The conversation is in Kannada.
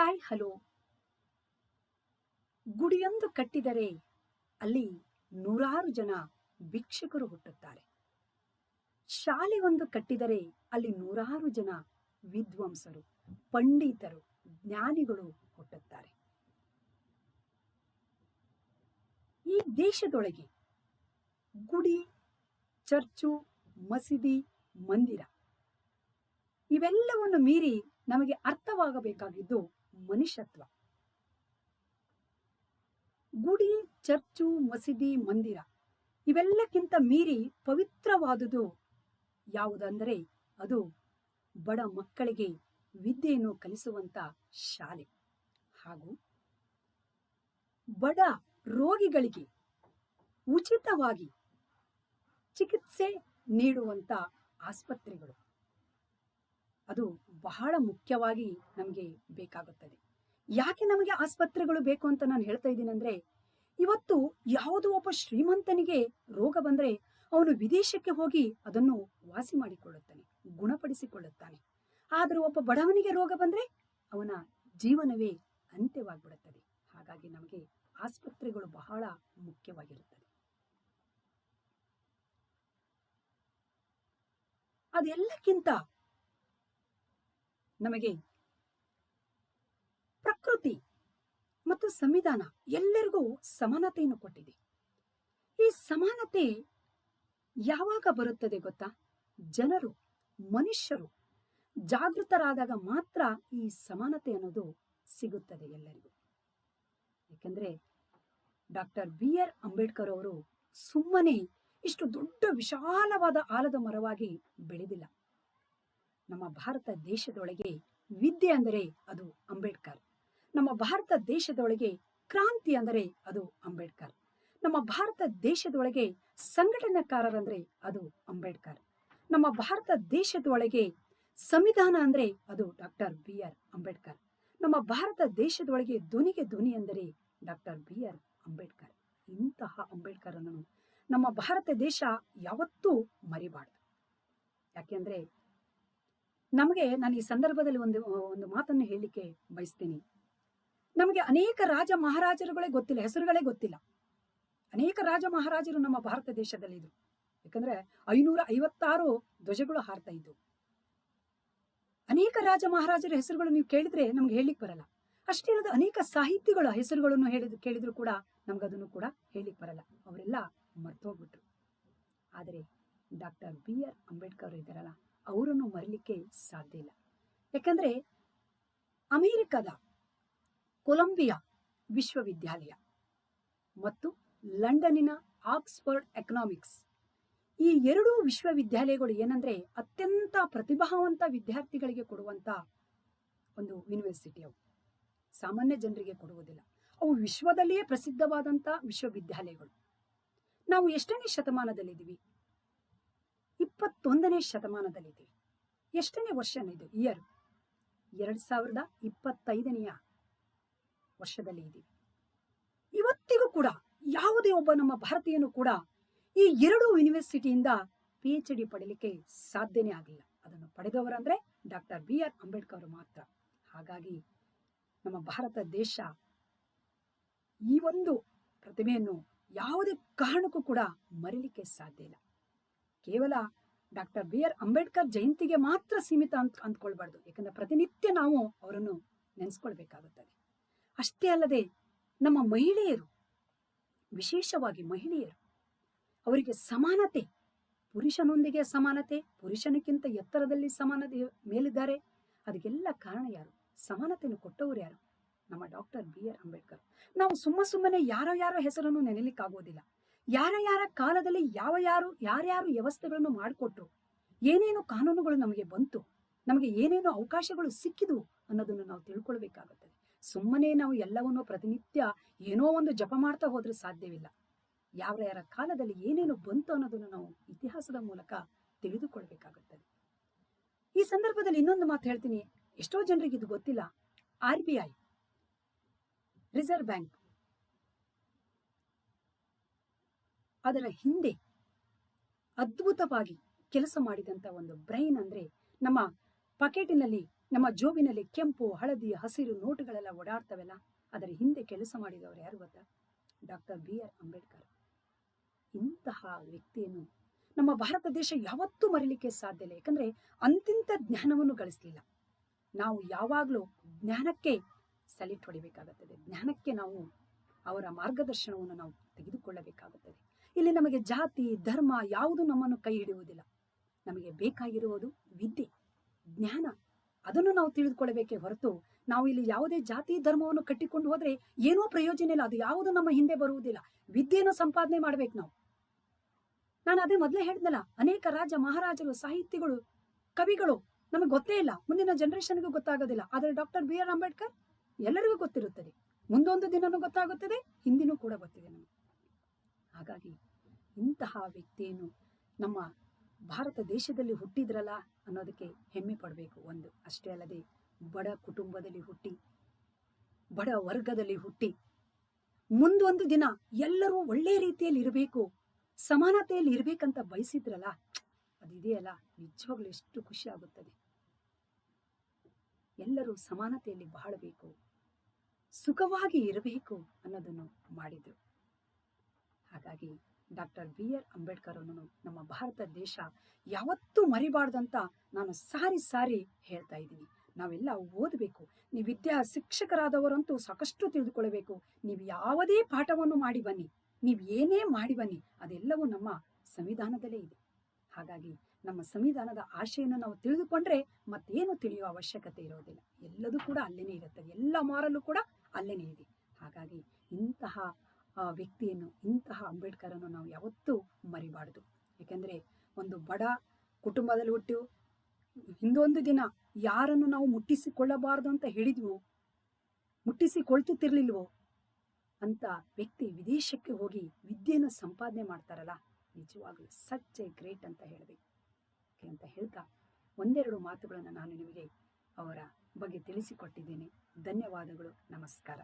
Hi, hello. ಗುಡಿಯೊಂದು ಕಟ್ಟಿದರೆ ಅಲ್ಲಿ ನೂರಾರು ಜನ ಭಿಕ್ಷುಕರು ಹುಟ್ಟುತ್ತಾರೆ. ಒಂದು ಕಟ್ಟಿದರೆ ಅಲ್ಲಿ ನೂರಾರು ಜನ ವಿದ್ವಾಂಸರು, ಪಂಡಿತರು, ಜ್ಞಾನಿಗಳು ಹುಟ್ಟುತ್ತಾರೆ. ಈ ದೇಶದೊಳಗೆ ಗುಡಿ, ಚರ್ಚು, ಮಸೀದಿ, ಮಂದಿರ ಇವೆಲ್ಲವನ್ನು ಮೀರಿ ನಮಗೆ ಅರ್ಥವಾಗಬೇಕಾಗಿದ್ದು ಮನುಷ್ಯತ್ವ. ಗುಡಿ, ಚರ್ಚು, ಮಸೀದಿ, ಮಂದಿರ ಇವೆಲ್ಲಕ್ಕಿಂತ ಮೀರಿ ಪವಿತ್ರವಾದುದು ಯಾವುದಂದರೆ ಅದು ಬಡ ಮಕ್ಕಳಿಗೆ ವಿದ್ಯೆಯನ್ನು ಕಲಿಸುವಂತ ಶಾಲೆ. ಹಾಗೂ ಬಡ ರೋಗಿಗಳಿಗೆ ಉಚಿತವಾಗಿ ಚಿಕಿತ್ಸೆ ನೀಡುವಂತ ಆಸ್ಪತ್ರೆಗಳು. ಅದು ಬಹಳ ಮುಖ್ಯವಾಗಿ ನಮಗೆ ಬೇಕಾಗುತ್ತದೆ. ಯಾಕೆ ನಮಗೆ ಆಸ್ಪತ್ರೆಗಳು ಬೇಕು ಅಂತ ನಾನು ಹೇಳ್ತಾ ಇದ್ದೀನಿ ಅಂದ್ರೆ, ಇವತ್ತು ಯಾವುದೋ ಒಬ್ಬ ಶ್ರೀಮಂತನಿಗೆ ರೋಗ ಬಂದ್ರೆ ಅವನು ವಿದೇಶಕ್ಕೆ ಹೋಗಿ ಅದನ್ನು ವಾಸಿ ಮಾಡಿಕೊಳ್ಳುತ್ತಾನೆ, ಗುಣಪಡಿಸಿಕೊಳ್ಳುತ್ತಾನೆ. ಆದರೂ ಒಬ್ಬ ಬಡವನಿಗೆ ರೋಗ ಬಂದ್ರೆ ಅವನ ಜೀವನವೇ ಅಂತ್ಯವಾಗಿಬಿಡುತ್ತದೆ. ಹಾಗಾಗಿ ನಮಗೆ ಆಸ್ಪತ್ರೆಗಳು ಬಹಳ ಮುಖ್ಯವಾಗಿರುತ್ತದೆ. ಅದೆಲ್ಲಕ್ಕಿಂತ ನಮಗೆ ಪ್ರಕೃತಿ ಮತ್ತು ಸಂವಿಧಾನ ಎಲ್ಲರಿಗೂ ಸಮಾನತೆಯನ್ನು ಕೊಟ್ಟಿದೆ. ಈ ಸಮಾನತೆ ಯಾವಾಗ ಬರುತ್ತದೆ ಗೊತ್ತಾ? ಜನರು, ಮನುಷ್ಯರು ಜಾಗೃತರಾದಾಗ ಮಾತ್ರ ಈ ಸಮಾನತೆ ಅನ್ನೋದು ಸಿಗುತ್ತದೆ ಎಲ್ಲರಿಗೂ. ಯಾಕೆಂದ್ರೆ ಡಾಕ್ಟರ್ ಬಿ ಆರ್ ಅಂಬೇಡ್ಕರ್ ಅವರು ಸುಮ್ಮನೆ ಇಷ್ಟು ದೊಡ್ಡ ವಿಶಾಲವಾದ ಆಲದ ಮರವಾಗಿ ಬೆಳೆದಿಲ್ಲ. ನಮ್ಮ ಭಾರತ ದೇಶದೊಳಗೆ ವಿದ್ಯೆ ಅಂದರೆ ಅದು ಅಂಬೇಡ್ಕರ್. ನಮ್ಮ ಭಾರತ ದೇಶದೊಳಗೆ ಕ್ರಾಂತಿ ಅಂದರೆ ಅದು ಅಂಬೇಡ್ಕರ್. ನಮ್ಮ ಭಾರತ ದೇಶದೊಳಗೆ ಸಂಘಟನಾಕಾರರಂದ್ರೆ ಅದು ಅಂಬೇಡ್ಕರ್. ನಮ್ಮ ಭಾರತ ದೇಶದೊಳಗೆ ಸಂವಿಧಾನ ಅಂದ್ರೆ ಅದು ಡಾಕ್ಟರ್ ಬಿ ಆರ್ ಅಂಬೇಡ್ಕರ್. ನಮ್ಮ ಭಾರತ ದೇಶದೊಳಗೆ ಧ್ವನಿಗೆ ಧ್ವನಿ ಅಂದರೆ ಡಾಕ್ಟರ್ ಬಿ ಆರ್ ಅಂಬೇಡ್ಕರ್. ಇಂತಹ ಅಂಬೇಡ್ಕರ್ ನಮ್ಮ ಭಾರತ ದೇಶ ಯಾವತ್ತೂ ಮರಿಬಾರ್ದು. ಯಾಕೆಂದ್ರೆ ನಮಗೆ ನಾನು ಈ ಸಂದರ್ಭದಲ್ಲಿ ಒಂದು ಒಂದು ಮಾತನ್ನು ಹೇಳಲಿಕ್ಕೆ ಬಯಸ್ತೀನಿ. ನಮಗೆ ಅನೇಕ ರಾಜ ಮಹಾರಾಜರುಗಳೇ ಗೊತ್ತಿಲ್ಲ, ಹೆಸರುಗಳೇ ಗೊತ್ತಿಲ್ಲ. ಅನೇಕ ರಾಜ ಮಹಾರಾಜರು ನಮ್ಮ ಭಾರತ ದೇಶದಲ್ಲಿದ್ರು ಯಾಕಂದ್ರೆ ಐನೂರ ಐವತ್ತಾರು ಧ್ವಜಗಳು ಹಾರ್ತಾ ಇದ್ವು. ಅನೇಕ ರಾಜ ಮಹಾರಾಜರ ಹೆಸರುಗಳು ನೀವು ಕೇಳಿದ್ರೆ ನಮ್ಗೆ ಹೇಳಲಿಕ್ಕೆ ಬರಲ್ಲ. ಅಷ್ಟೇ ಅಲ್ಲದೆ ಅನೇಕ ಸಾಹಿತಿಗಳ ಹೆಸರುಗಳನ್ನು ಹೇಳಿದ್, ಕೇಳಿದ್ರು ಕೂಡ ನಮ್ಗದನ್ನು ಕೂಡ ಹೇಳಿಕ್ ಬರಲ್ಲ. ಅವರೆಲ್ಲ ಮರ್ತೋಗ್ಬಿಟ್ರು. ಆದರೆ ಡಾಕ್ಟರ್ ಬಿ ಆರ್ ಅಂಬೇಡ್ಕರ್ ಇದ್ದಾರಲ್ಲ ಅವರನ್ನು ಮರಿಲಿಕ್ಕೆ ಸಾಧ್ಯ ಇಲ್ಲ. ಯಾಕಂದ್ರೆ ಅಮೆರಿಕದ ಕೊಲಂಬಿಯಾ ವಿಶ್ವವಿದ್ಯಾಲಯ ಮತ್ತು ಲಂಡನ್ನಿನ ಆಕ್ಸ್ಫರ್ಡ್ ಎಕನಾಮಿಕ್ಸ್ ಈ ಎರಡೂ ವಿಶ್ವವಿದ್ಯಾಲಯಗಳು ಏನಂದ್ರೆ ಅತ್ಯಂತ ಪ್ರತಿಭಾವಂತ ವಿದ್ಯಾರ್ಥಿಗಳಿಗೆ ಕೊಡುವಂತ ಒಂದು ಯೂನಿವರ್ಸಿಟಿ ಅವು. ಸಾಮಾನ್ಯ ಜನರಿಗೆ ಕೊಡುವುದಿಲ್ಲ. ಅವು ವಿಶ್ವದಲ್ಲಿಯೇ ಪ್ರಸಿದ್ಧವಾದಂತ ವಿಶ್ವವಿದ್ಯಾಲಯಗಳು. ನಾವು ಎಷ್ಟನೇ ಶತಮಾನದಲ್ಲಿದ್ದೀವಿ? ಇಪ್ಪತ್ತೊಂದನೇ ಶತಮಾನದಲ್ಲಿದೆ. ಎಷ್ಟನೇ ವರ್ಷ ಇದು? ಇಯರ್ ಎರಡ್ ಸಾವಿರದ ಇಪ್ಪತ್ತೈದನೆಯ ವರ್ಷದಲ್ಲಿ ಇದ್ದೀವಿ ಇವತ್ತಿಗೂ ಕೂಡ, ಯಾವುದೇ ಒಬ್ಬ ನಮ್ಮ ಭಾರತೀಯನು ಕೂಡ ಈ ಎರಡು ಯೂನಿವರ್ಸಿಟಿಯಿಂದ ಪಿ ಎಚ್ ಡಿ ಪಡೀಲಿಕ್ಕೆ ಸಾಧ್ಯನೇ ಆಗಲಿಲ್ಲ. ಅದನ್ನು ಪಡೆದವರಂದ್ರೆ ಡಾಕ್ಟರ್ ಬಿ ಆರ್ ಅಂಬೇಡ್ಕರ್ ಮಾತ್ರ. ಹಾಗಾಗಿ ನಮ್ಮ ಭಾರತ ದೇಶ ಈ ಒಂದು ಪ್ರತಿಮೆಯನ್ನು ಯಾವುದೇ ಕಾರಣಕ್ಕೂ ಕೂಡ ಮರಿಲಿಕ್ಕೆ ಸಾಧ್ಯ ಇಲ್ಲ. ಕೇವಲ ಡಾಕ್ಟರ್ ಬಿ ಆರ್ ಅಂಬೇಡ್ಕರ್ ಜಯಂತಿಗೆ ಮಾತ್ರ ಸೀಮಿತ ಅಂತ, ಅಂದ್ಕೊಳ್ಬಾರ್ದು. ಯಾಕಂದ್ರೆ ಪ್ರತಿನಿತ್ಯ ನಾವು ಅವರನ್ನು ನೆನೆಸ್ಕೊಳ್ಬೇಕಾಗುತ್ತದೆ. ಅಷ್ಟೇ ಅಲ್ಲದೆ ನಮ್ಮ ಮಹಿಳೆಯರು, ವಿಶೇಷವಾಗಿ ಮಹಿಳೆಯರು, ಅವರಿಗೆ ಸಮಾನತೆ, ಪುರುಷನೊಂದಿಗೆ ಸಮಾನತೆ ಪುರುಷನಕ್ಕಿಂತ ಎತ್ತರದಲ್ಲಿ ಸಮಾನತೆ ಮೇಲಿದ್ದಾರೆ, ಅದಕ್ಕೆಲ್ಲ ಕಾರಣ ಯಾರು? ಸಮಾನತೆಯನ್ನು ಕೊಟ್ಟವರು ಯಾರು? ನಮ್ಮ ಡಾಕ್ಟರ್ ಬಿ ಆರ್ ಅಂಬೇಡ್ಕರ್. ನಾವು ಸುಮ್ಮ ಸುಮ್ಮನೆ ಯಾರೋ ಯಾರೋ ಹೆಸರನ್ನು ನೆನೆಲಿಕ್ಕಾಗೋದಿಲ್ಲ. ಯಾರ ಯಾರ ಕಾಲದಲ್ಲಿ ಯಾವ ಯಾರು ಯಾರ್ಯಾರು ವ್ಯವಸ್ಥೆಗಳನ್ನು ಮಾಡಿಕೊಟ್ರು? ಏನೇನು ಕಾನೂನುಗಳು ನಮಗೆ ಬಂತು? ನಮಗೆ ಏನೇನು ಅವಕಾಶಗಳು ಸಿಕ್ಕಿದವು ಅನ್ನೋದನ್ನು ನಾವು ತಿಳ್ಕೊಳ್ಬೇಕಾಗುತ್ತದೆ ಸುಮ್ಮನೆ ನಾವು ಎಲ್ಲವನ್ನೂ ಪ್ರತಿನಿತ್ಯ ಏನೋ ಒಂದು ಜಪ ಮಾಡ್ತಾ ಹೋದ್ರೆ ಸಾಧ್ಯವಿಲ್ಲ. ಯಾವ ಯಾರ ಕಾಲದಲ್ಲಿ ಏನೇನು ಬಂತು ಅನ್ನೋದನ್ನು ನಾವು ಇತಿಹಾಸದ ಮೂಲಕ ತಿಳಿದುಕೊಳ್ಬೇಕಾಗುತ್ತದೆ ಈ ಸಂದರ್ಭದಲ್ಲಿ ಇನ್ನೊಂದು ಮಾತು ಹೇಳ್ತೀನಿ. ಎಷ್ಟೋ ಜನರಿಗೆ ಇದು ಗೊತ್ತಿಲ್ಲ. R B I, Reserve Bank. ಅದರ ಹಿಂದೆ ಅದ್ಭುತವಾಗಿ ಕೆಲಸ ಮಾಡಿದಂತ ಒಂದು ಬ್ರೈನ್ ಅಂದ್ರೆ ನಮ್ಮ ಪಾಕೆಟಿನಲ್ಲಿ, ನಮ್ಮ ಜೋಬಿನಲ್ಲಿ ಕೆಂಪು, ಹಳದಿ, ಹಸಿರು ನೋಟುಗಳೆಲ್ಲ ಓಡಾಡ್ತವೆಲ್ಲ. ಅದರ ಹಿಂದೆ ಕೆಲಸ ಮಾಡಿದವರು ಯಾರು ಗೊತ್ತಾ? Doctor B R Ambedkar. ಇಂತಹ ವ್ಯಕ್ತಿಯನ್ನು ನಮ್ಮ ಭಾರತ ದೇಶ ಯಾವತ್ತೂ ಮರಿಲಿಕ್ಕೆ ಸಾಧ್ಯ ಇಲ್ಲ. ಯಾಕಂದ್ರೆ ಅಂತಿಂತ ಜ್ಞಾನವನ್ನು ಗಳಿಸಲಿಲ್ಲ. ನಾವು ಯಾವಾಗಲೂ ಜ್ಞಾನಕ್ಕೆ ಸಲಿಟ್ ಹೊಡಿಬೇಕಾಗುತ್ತದೆ. ಜ್ಞಾನಕ್ಕೆ ನಾವು ಅವರ ಮಾರ್ಗದರ್ಶನವನ್ನು ನಾವು ತೆಗೆದುಕೊಳ್ಳಬೇಕಾಗುತ್ತದೆ. ಇಲ್ಲಿ ನಮಗೆ ಜಾತಿ, ಧರ್ಮ ಯಾವುದು ನಮ್ಮನ್ನು ಕೈ ಹಿಡಿಯುವುದಿಲ್ಲ. ನಮಗೆ ಬೇಕಾಗಿರುವುದು ವಿದ್ಯೆ, ಜ್ಞಾನ. ಅದನ್ನು ನಾವು ತಿಳಿದುಕೊಳ್ಳಬೇಕೇ ಹೊರತು ನಾವು ಇಲ್ಲಿ ಯಾವುದೇ ಜಾತಿ, ಧರ್ಮವನ್ನು ಕಟ್ಟಿಕೊಂಡು ಹೋದ್ರೆ ಏನೂ ಪ್ರಯೋಜನ ಇಲ್ಲ. ಅದು ಯಾವುದು ನಮ್ಮ ಹಿಂದೆ ಬರುವುದಿಲ್ಲ. ವಿದ್ಯೆಯನ್ನು ಸಂಪಾದನೆ ಮಾಡ್ಬೇಕು ನಾವು. ನಾನು ಅದೇ ಮೊದಲೇ ಹೇಳಿದ್ನಲ್ಲ, ಅನೇಕ ರಾಜ, ಮಹಾರಾಜರು ಸಾಹಿತಿಗಳು ಕವಿಗಳು, ನಮಗೆ ಗೊತ್ತೇ ಇಲ್ಲ. ಮುಂದಿನ ಜನರೇಷನ್ಗೂ ಗೊತ್ತಾಗೋದಿಲ್ಲ. ಆದರೆ ಡಾಕ್ಟರ್ ಬಿ ಆರ್ ಅಂಬೇಡ್ಕರ್ ಎಲ್ಲರಿಗೂ ಗೊತ್ತಿರುತ್ತದೆ. ಮುಂದೊಂದು ದಿನನೂ ಗೊತ್ತಾಗುತ್ತದೆ, ಹಿಂದಿನೂ ಕೂಡ ಗೊತ್ತಿದೆ ನಮಗೆ. ಹಾಗಾಗಿ ಇಂತಹ ವ್ಯಕ್ತಿಯನ್ನು ನಮ್ಮ ಭಾರತ ದೇಶದಲ್ಲಿ ಹುಟ್ಟಿದ್ರಲ್ಲ ಅನ್ನೋದಕ್ಕೆ ಹೆಮ್ಮೆ ಪಡಬೇಕು ಒಂದು. ಅಷ್ಟೇ ಅಲ್ಲದೆ ಬಡ ಕುಟುಂಬದಲ್ಲಿ ಹುಟ್ಟಿ, ಬಡ ವರ್ಗದಲ್ಲಿ ಹುಟ್ಟಿ, ಮುಂದೊಂದು ದಿನ ಎಲ್ಲರೂ ಒಳ್ಳೆ ರೀತಿಯಲ್ಲಿ ಇರಬೇಕು, ಸಮಾನತೆಯಲ್ಲಿ ಇರಬೇಕಂತ ಬಯಸಿದ್ರಲ್ಲ ಅದಿದೆಯಲ್ಲ ನಿಜವಾಗ್ಲೂ ಎಷ್ಟು ಖುಷಿ ಆಗುತ್ತದೆ. ಎಲ್ಲರೂ ಸಮಾನತೆಯಲ್ಲಿ ಬಾಳಬೇಕು, ಸುಖವಾಗಿ ಇರಬೇಕು ಅನ್ನೋದನ್ನು ಮಾಡಿದ್ರು. ಹಾಗಾಗಿ ಡಾಕ್ಟರ್ ಬಿ ಆರ್ ಅಂಬೇಡ್ಕರ್ ಅವರನ್ನು ನಮ್ಮ ಭಾರತ ದೇಶ ಯಾವತ್ತೂ ಮರಿಬಾರ್ದಂತ ನಾನು ಸಾರಿ ಸಾರಿ ಹೇಳ್ತಾ ಇದ್ದೀನಿ. ನಾವೆಲ್ಲ ಓದಬೇಕು, ನೀವು ವಿದ್ಯಾ ಶಿಕ್ಷಕರಾದವರಂತೂ ಸಾಕಷ್ಟು ತಿಳಿದುಕೊಳ್ಳಬೇಕು. ನೀವು ಯಾವುದೇ ಪಾಠವನ್ನು ಮಾಡಿ ಬನ್ನಿ, ನೀವು ಏನೇ ಮಾಡಿ ಬನ್ನಿ, ಅದೆಲ್ಲವೂ ನಮ್ಮ ಸಂವಿಧಾನದಲ್ಲೇ ಇದೆ. ಹಾಗಾಗಿ ನಮ್ಮ ಸಂವಿಧಾನದ ಆಶೆಯನ್ನು ನಾವು ತಿಳಿದುಕೊಂಡ್ರೆ ಮತ್ತೇನು ತಿಳಿಯುವ ಅವಶ್ಯಕತೆ ಇರೋದಿಲ್ಲ. ಎಲ್ಲದೂ ಕೂಡ ಅಲ್ಲೇನೇ ಇರುತ್ತೆ, ಎಲ್ಲ ಮಾರಲ್ಲೂ ಕೂಡ ಅಲ್ಲೇನೇ ಇದೆ. ಹಾಗಾಗಿ ಇಂತಹ ವ್ಯಕ್ತಿಯನ್ನು ಇಂತಹ ಅಂಬೇಡ್ಕರನ್ನು ನಾವು ಯಾವತ್ತೂ ಮರಿಬಾರ್ದು. ಏಕೆಂದರೆ ಒಂದು ಬಡ ಕುಟುಂಬದಲ್ಲಿ ಹುಟ್ಟು ಹಿಂದೊಂದು ದಿನ ಯಾರನ್ನು ನಾವು ಮುಟ್ಟಿಸಿಕೊಳ್ಳಬಾರದು ಅಂತ ಹೇಳಿದ್ವೋ, ಮುಟ್ಟಿಸಿಕೊಳ್ತುತ್ತಿರ್ಲಿಲ್ವೋ ಅಂತ ವ್ಯಕ್ತಿ ವಿದೇಶಕ್ಕೆ ಹೋಗಿ ವಿದ್ಯೆಯನ್ನು ಸಂಪಾದನೆ ಮಾಡ್ತಾರಲ್ಲ, ನಿಜವಾಗ್ಲೂ ಸಚ್ ಎ ಗ್ರೇಟ್ ಅಂತ ಹೇಳಬೇಕು ಅಂತ ಹೇಳ್ತಾ ಒಂದೆರಡು ಮಾತುಗಳನ್ನು ನಾನು ನಿಮಗೆ ಅವರ ಬಗ್ಗೆ ತಿಳಿಸಿಕೊಟ್ಟಿದ್ದೇನೆ. ಧನ್ಯವಾದಗಳು, ನಮಸ್ಕಾರ.